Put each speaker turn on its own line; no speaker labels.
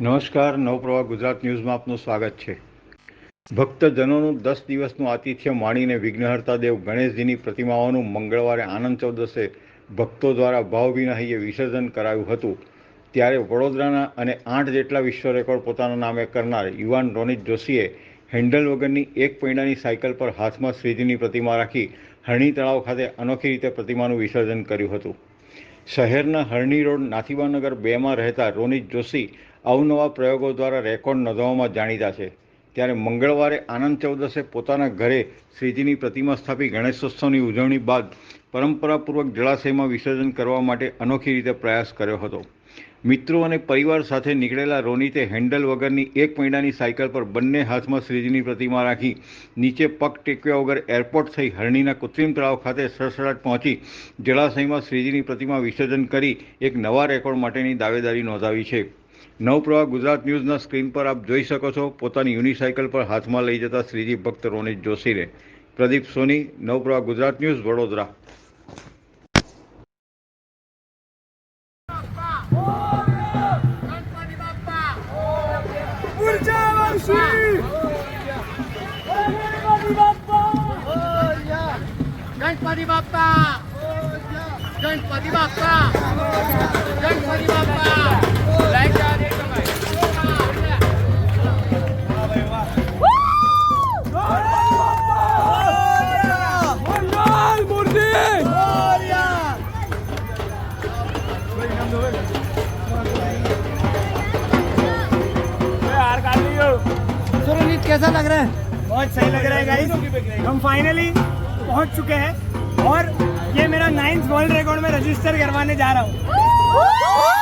નમસ્કાર, નવપ્રવાહ ગુજરાત ન્યૂઝમાં આપનું સ્વાગત છે. ભક્તજનોનું દસ દિવસનું આતિથ્ય માણીને વિઘ્નહર્તા દેવ ગણેશજીની પ્રતિમાઓનું મંગળવારે આનંદ ચૌદસે ભક્તો દ્વારા ભાવભીનાહીએ વિસર્જન કરાયું હતું. ત્યારે વડોદરાના અને આઠ જેટલા વિશ્વ રેકોર્ડ પોતાના નામે કરનાર યુવાન રોનિત જોશીએ હેન્ડલ વગરની એક પૈડાની સાયકલ પર હાથમાં શ્રીજીની પ્રતિમા રાખી હરણી તળાવ ખાતે અનોખી રીતે પ્રતિમાનું વિસર્જન કર્યું હતું. શહેરના હરણી રોડ નાથીબાનગર બેમાં રહેતા રોનિત જોશી અવનવા પ્રયોગો દ્વારા રેકોર્ડ નોંધવામાં જાણીતા છે. ત્યારે મંગળવારે આનંદ ચૌદસે પોતાના ઘરે શ્રીજીની પ્રતિમા સ્થાપી ગણેશોત્સવની ઉજવણી બાદ પરંપરાપૂર્વક જળાશયમાં વિસર્જન કરવા માટે અનોખી રીતે પ્રયાસ કર્યો હતો. મિત્રો અને પરિવાર સાથે નીકળેલા રોનિતે હેન્ડલ વગરની એક મહિનાની સાયકલ પર બંને હાથમાં શ્રીજીની પ્રતિમા રાખી નીચે પગ ટેકવ્યા વગર એરપોર્ટ થઈ હરણીના કૃત્રિમ તળાવ ખાતે સરસડાટ પહોંચી જળાશયમાં શ્રીજીની પ્રતિમા વિસર્જન કરી એક નવા રેકોર્ડ માટેની દાવેદારી નોંધાવી છે. નવ નવપ્રવાહ ગુજરાત ન્યૂઝના સ્ક્રીન પર આપ જોઈ શકો છો. પોતાની યુનિસાયકલ પર હાથમાં લઈ જતા શ્રીજી ભક્ત રોનિત જોશીને પ્રદીપ સોની, નવપ્રવાહ ગુજરાત ન્યૂઝ, વડોદરા.
ગણપતિ બાપા!
ગણપતિ બાપા!
सुरनीत कैसा लग रहा है?
बहुत सही लग रहा है गाइस हम फाइनली पहुँच चुके हैं और ये मेरा नाइन्थ वर्ल्ड रिकॉर्ड में रजिस्टर करवाने जा रहा हूँ।